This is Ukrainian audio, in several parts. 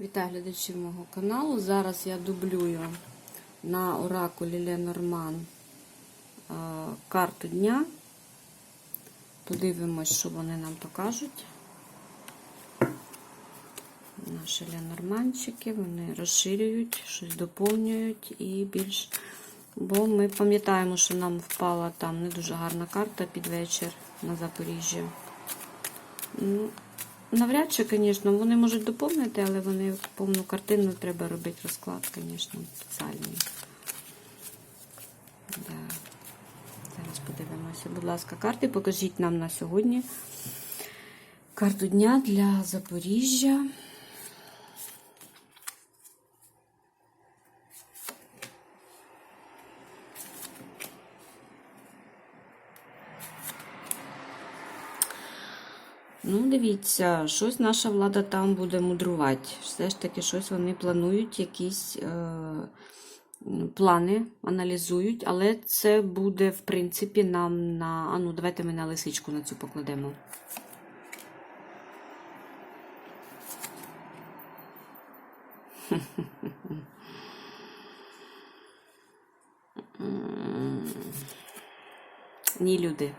Вітаю глядачів мого каналу. Зараз я дублюю на оракулі Ленорман карту дня. Подивимось, що вони нам покажуть. Наші ленорманчики, вони розширюють, щось доповнюють і більш. Бо ми пам'ятаємо, що нам впала там не дуже гарна карта під вечір на Запоріжжі. Навряд чи, звісно, вони можуть доповнити, але вони повну картину треба робити розклад, звісно, спеціальний. Да. Зараз подивимося, будь ласка, карти. Покажіть нам на сьогодні карту дня для Запоріжжя. Ну, дивіться, щось наша влада там буде мудрувати. Все ж таки, щось вони планують, якісь е, плани аналізують, але це буде, в принципі, нам на. А ну, давайте ми на лисичку на цю покладемо. Ні, люди.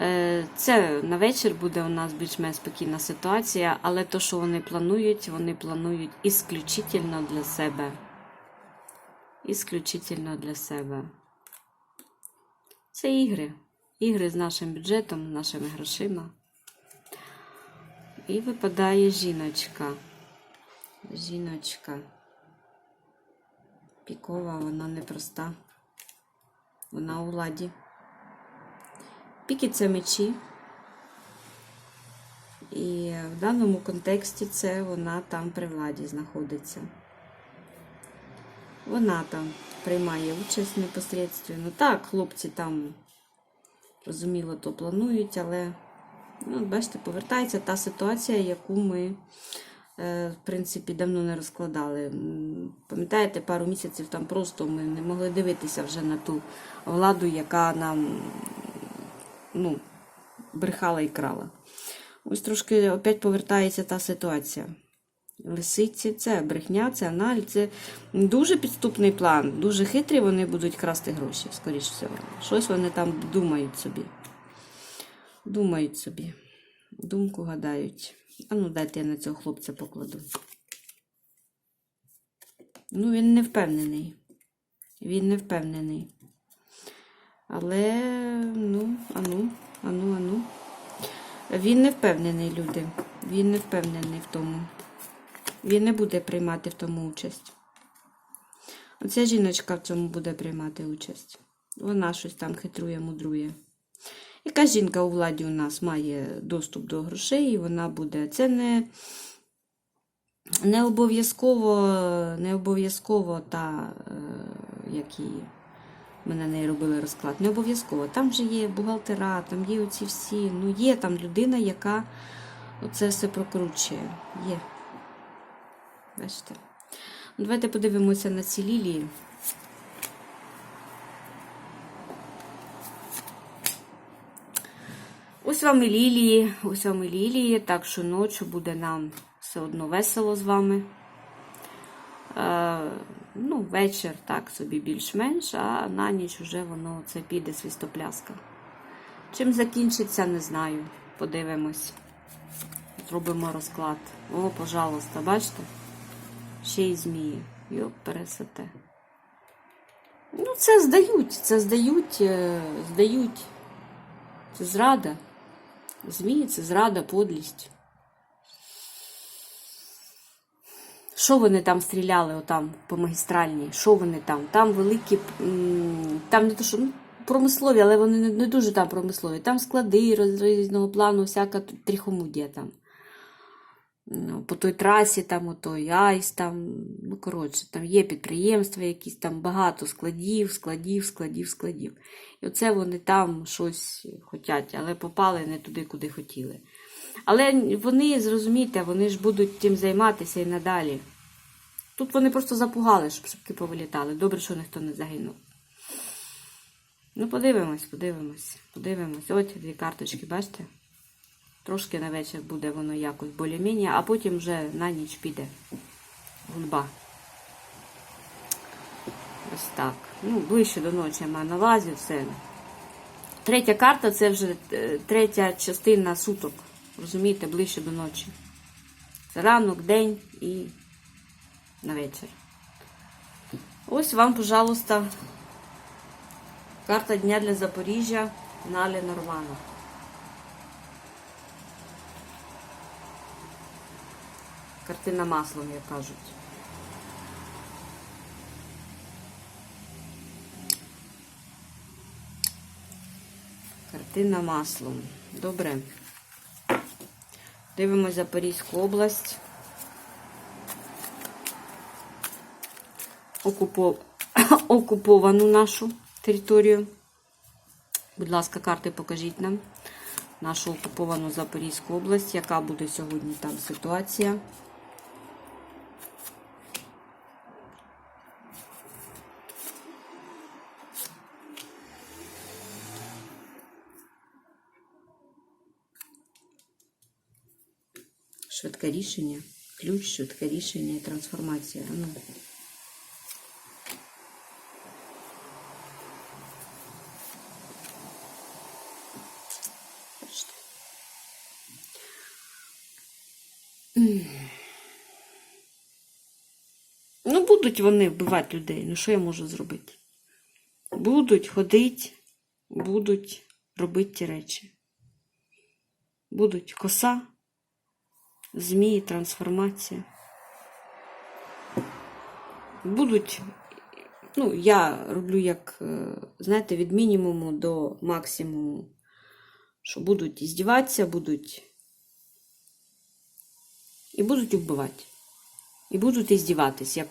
Е, Це на вечір буде у нас більш-менш спокійна ситуація, але то, що вони планують, вони планують ісключительно для себе. Ісключительно для себе. Це ігри. Ігри з нашим бюджетом, нашими грошима. І випадає жіночка. Жіночка. Пікова, вона непроста. Вона у ладі. Піки це мечі. І в даному контексті це вона там при владі знаходиться. Вона там приймає участь непосередньо. Так, хлопці там, розуміло, то планують, але, ну, бачите, повертається та ситуація, яку ми, е, в принципі, давно не розкладали. Пам'ятаєте, пару місяців там просто ми не могли дивитися вже на ту владу, яка нам ну, брехала і крала. Ось трошки опять повертається та ситуація. Лисиці, це брехня, це аналіз, це дуже підступний план. Дуже хитрі вони будуть красти гроші, скоріш всього. Щось вони там думають собі. Думають собі. Думку гадають. А ну, дайте я на цього хлопця покладу. Ну, він не впевнений. Він не впевнений. Але, ну, ану, ану, ану. Він не впевнений, люди. Він не впевнений в тому. Він не буде приймати в тому участь. Оця жіночка в цьому буде приймати участь. Вона щось там хитрує, мудрує. Яка жінка у владі у нас має доступ до грошей, і вона буде. Це не, не обов'язково, не обов'язково та, е, як її. Ми на неї робили розклад. Не обов'язково. Там же є бухгалтера, там є оці всі. Ну, є там людина, яка оце все прокручує. Є. Бачите? Ну, Давайте подивимося на ці лілії. Ось вам і лілії, ось вам і лілії, так що ночі буде нам все одно весело з вами. Ну, вечір так собі більш-менш, а на ніч вже воно це піде свістопляска. Чим закінчиться, не знаю. Подивимось. Зробимо розклад. О, пожалуйста, бачите? Ще й змії. Йоп, пересете. Ну, це здають, це здають, е, здають. Це зрада. Змії це зрада, подлість. Що вони там стріляли отам по магістральній? Що вони там? Там великі, там не то, що ну, промислові, але вони не, дуже там промислові. Там склади різного плану, всяка тріхомудія там. Ну, по той трасі, там, отой айс, там, ну, коротше, там є підприємства, якісь там багато складів, складів, складів, складів. І оце вони там щось хотять, але попали не туди, куди хотіли. Але вони, зрозумійте, вони ж будуть тим займатися і надалі. Тут вони просто запугали, щоб шибки повилітали. Добре, що ніхто не загинув. Ну, подивимось, подивимось, подивимось. Ось дві карточки, бачите? Трошки на вечір буде воно якось більш-менш, а потім вже на ніч піде гульба. Ось так. Ну, ближче до ночі я маю на увазі все. Третя карта це вже е, третя частина суток. Розумієте, ближче до ночі. Це ранок, день і на вечір. Ось вам, пожалуйста, карта дня для Запоріжжя на Ленормана. Картина маслом, як кажуть. Картина маслом. Добре. Дивимось Запорізьку область. Окупов... Окуповану нашу територію. Будь ласка, карти покажіть нам нашу окуповану Запорізьку область. Яка буде сьогодні там ситуація? Швидке рішення. Ключ, швидке рішення і трансформація. Ну. Ну, будуть вони вбивати людей. Ну, що я можу зробити? Будуть ходити, будуть робити ті речі. Будуть коса, змії, трансформація. Будуть, ну, я роблю як, е, знаєте, від мінімуму до максимуму. Що будуть іздіватися, будуть. І будуть вбивати. І будуть іздіватись, як,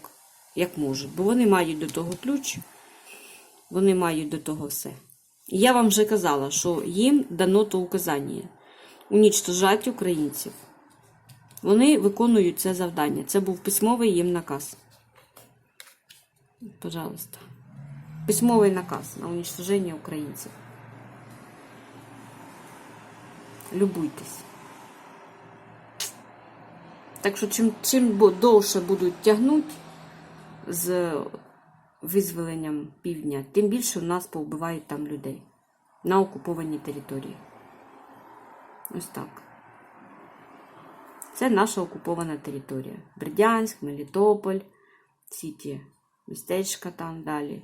як можуть. Бо вони мають до того ключ, вони мають до того все. І я вам вже казала, що їм дано то указання унічтожати українців. Вони виконують це завдання. Це був письмовий їм наказ. Пожалуйста. Письмовий наказ на уничтоження українців. Любуйтесь. Так що чим, чим довше будуть тягнути з визволенням півдня, тим більше у нас повбивають там людей на окупованій території. Ось так. Це наша окупована територія. Бердянськ, Мелітополь, всі ті містечка там далі.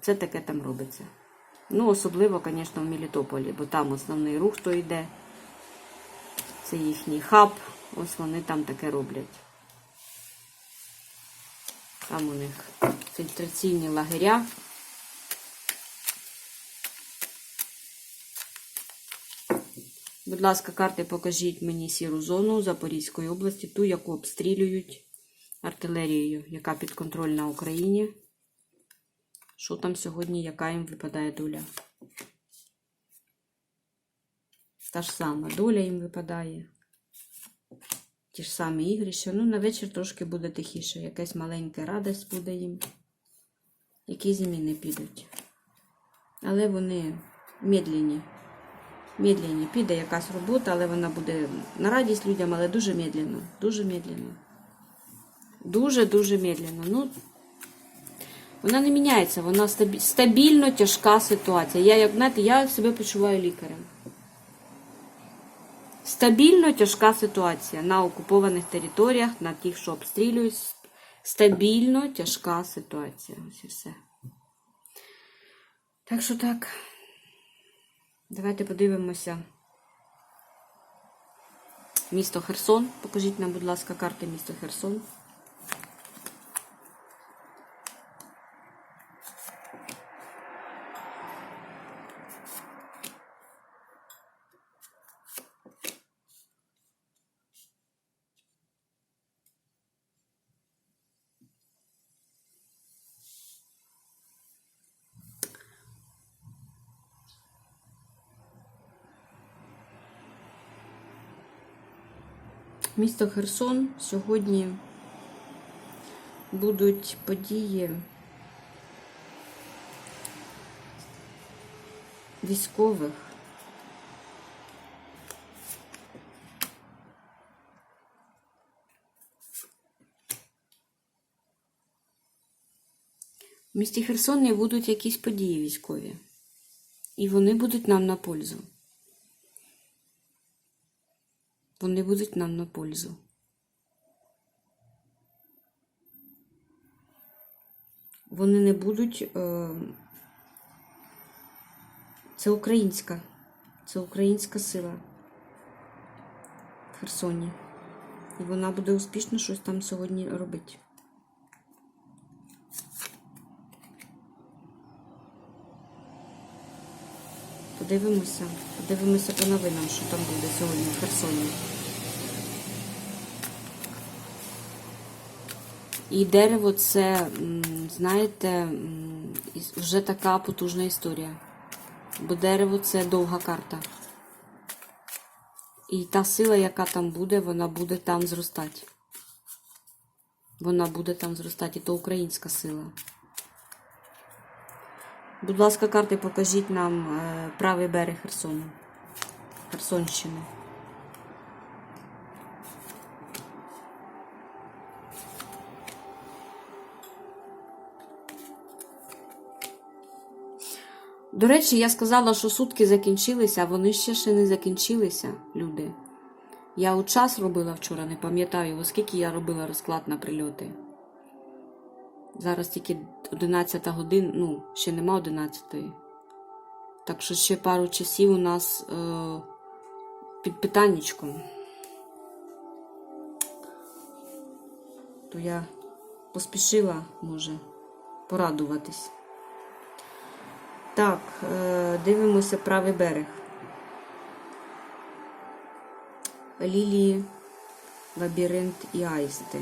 Це таке там робиться. Ну, особливо, звісно, в Мелітополі, бо там основний рух то йде. Це їхній хаб. Ось вони там таке роблять. Там у них фільтраційні лагеря. Будь ласка, карти покажіть мені сіру зону Запорізької області, ту, яку обстрілюють артилерією, яка підконтрольна Україні. Що там сьогодні, яка їм випадає доля? Та ж сама доля їм випадає. Ті ж самі ігрища. Ну, на вечір трошки буде тихіше. Якась маленька радость буде їм. Які зміни підуть. Але вони медленні. Медленні. Піде якась робота, але вона буде на радість людям, але дуже медленно. Дуже медленно. Дуже-дуже медленно. Ну, вона не міняється, вона стабільно тяжка ситуація. Я, як знаєте, я себе почуваю лікарем. Стабільно тяжка ситуація на окупованих територіях, на тих, що обстрілюють. Стабільно тяжка ситуація. Ось і все. Так що так. Давайте подивимося. Місто Херсон. Покажіть нам, будь ласка, карти міста Херсон. місто Херсон сьогодні будуть події військових. В місті Херсоні будуть якісь події військові, і вони будуть нам на пользу. Вони будуть нам на пользу. Вони не будуть. Е... Це українська. Це українська сила в Херсоні. І вона буде успішно щось там сьогодні робити. Подивимося. Подивимося по новинам, що там буде сьогодні в Херсоні. І дерево це, знаєте, вже така потужна історія. Бо дерево це довга карта. І та сила, яка там буде, вона буде там зростати. Вона буде там зростати. І то українська сила. Будь ласка, карти, покажіть нам е, правий берег Херсону. Херсонщини. До речі, я сказала, що сутки закінчилися, а вони ще ще не закінчилися, люди. Я у час робила вчора, не пам'ятаю, оскільки я робила розклад на прильоти. Зараз тільки 11 годин, ну, ще нема 11. Так що ще пару часів у нас е, під питаннячком. То я поспішила, може, порадуватись. Так, е, дивимося правий берег. Лілії, лабіринт і аїсти.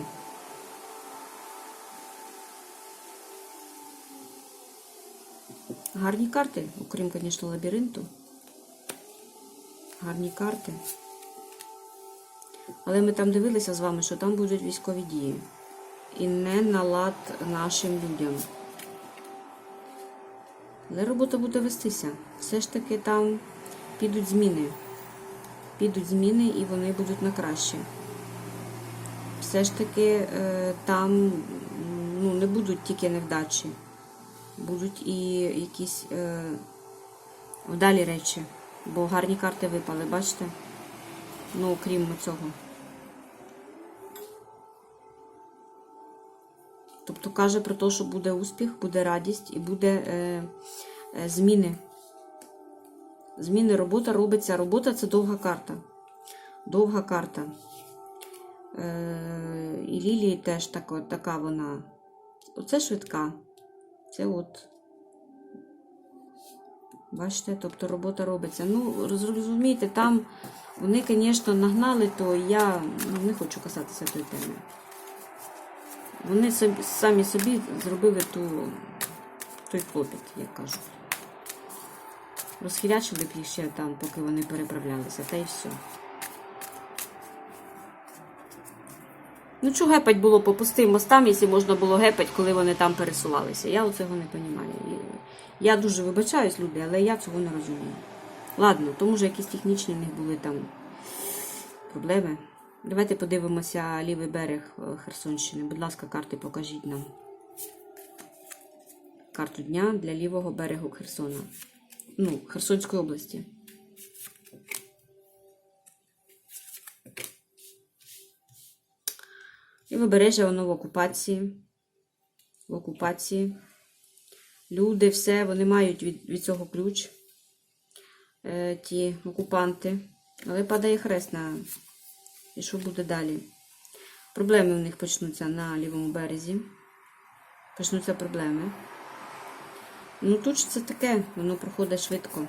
Гарні карти, окрім, звісно, лабіринту. Гарні карти. Але ми там дивилися з вами, що там будуть військові дії. І не на лад нашим людям. Але робота буде вестися. Все ж таки там підуть зміни. Підуть зміни і вони будуть на краще. Все ж таки е, там ну, не будуть тільки невдачі, будуть і якісь е, вдалі речі. Бо гарні карти випали, бачите? Ну, окрім цього. Тобто каже про те, що буде успіх, буде радість і буде е, е, зміни. Зміни робота робиться. Робота це довга карта. Довга карта. Е, і Лілії теж така, така вона. Оце швидка. Це от. Бачите, тобто робота робиться. Ну, розумієте, там вони, звісно, нагнали, то я ну, не хочу касатися тої теми. Вони собі, самі собі зробили ту, той клопіт, як кажуть. Розхилячили б їх ще там, поки вони переправлялися, та й все. Ну, чого гепать було по пустим мостам, якщо можна було гепать, коли вони там пересувалися? Я оцього не розумію. Я дуже вибачаюсь, люди, але я цього не розумію. Ладно, то може якісь технічні в них були там проблеми. Давайте подивимося лівий берег е, Херсонщини. Будь ласка, карти покажіть нам. Карту дня для лівого берегу Херсона. Ну, Херсонської області. І вибережжя воно в окупації. В окупації. Люди, все, вони мають від, від цього ключ. Е, ті окупанти. Але падає хрест на. І що буде далі? Проблеми у них почнуться на лівому березі. Почнуться проблеми. Ну тут ж це таке, воно проходить швидко.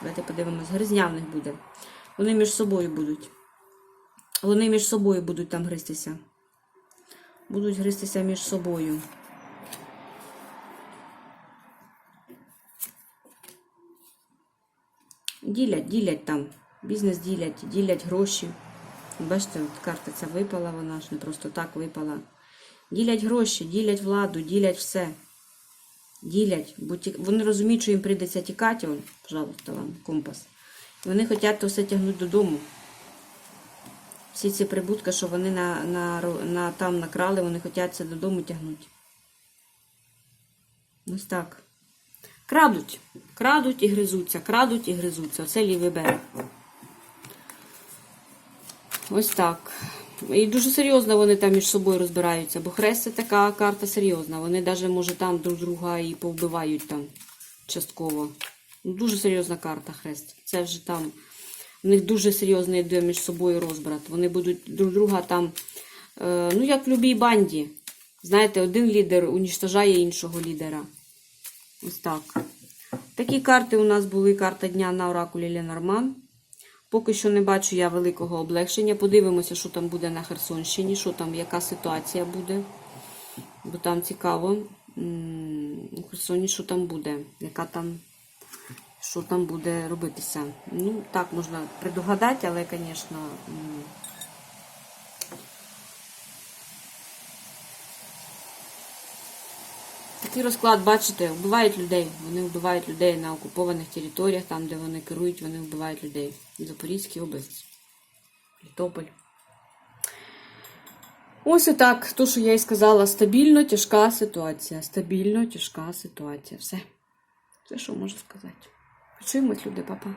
Давайте подивимось, гризня в них буде. Вони між собою будуть. Вони між собою будуть там гристися. Будуть гристися між собою. Ділять, ділять там. Бізнес ділять, ділять гроші. Бачите, от карта ця випала, вона ж не просто так випала. Ділять гроші, ділять владу, ділять все. Ділять, бо ті... вони розуміють, що їм прийдеться тікати. Пожалуйста, вам компас. Вони хочуть то все тягнути додому. Всі ці прибутки, що вони на, на, на, там накрали, вони хочуть це додому тягнути. Ось так. Крадуть. Крадуть і гризуться, крадуть і гризуться. Оце лівий берег. Ось так. І дуже серйозно вони там між собою розбираються, бо хрест це така карта серйозна. Вони навіть, може, там друг друга і повбивають там частково. Дуже серйозна карта хрест. Це вже там. В них дуже серйозний йде між собою розбрат. Вони будуть друг друга там, е, ну як в будь-якій банді. Знаєте, один лідер унічтожає іншого лідера. Ось так. Такі карти у нас були карта дня на оракулі Ленорман. Поки що не бачу я великого облегшення. Подивимося, що там буде на Херсонщині, що там, яка ситуація буде. Бо там цікаво. У Херсоні, що там буде, яка там, що там буде робитися. Ну, так можна предугадати, але, звісно. Такий розклад, бачите, вбивають людей. Вони вбивають людей на окупованих територіях, там, де вони керують, вони вбивають людей. Запорізькій області. Літополь. Ось отак. То, що я і сказала, стабільно тяжка ситуація. Стабільно тяжка ситуація. Все. Все, що можу сказати. Почуємось, люди, папа.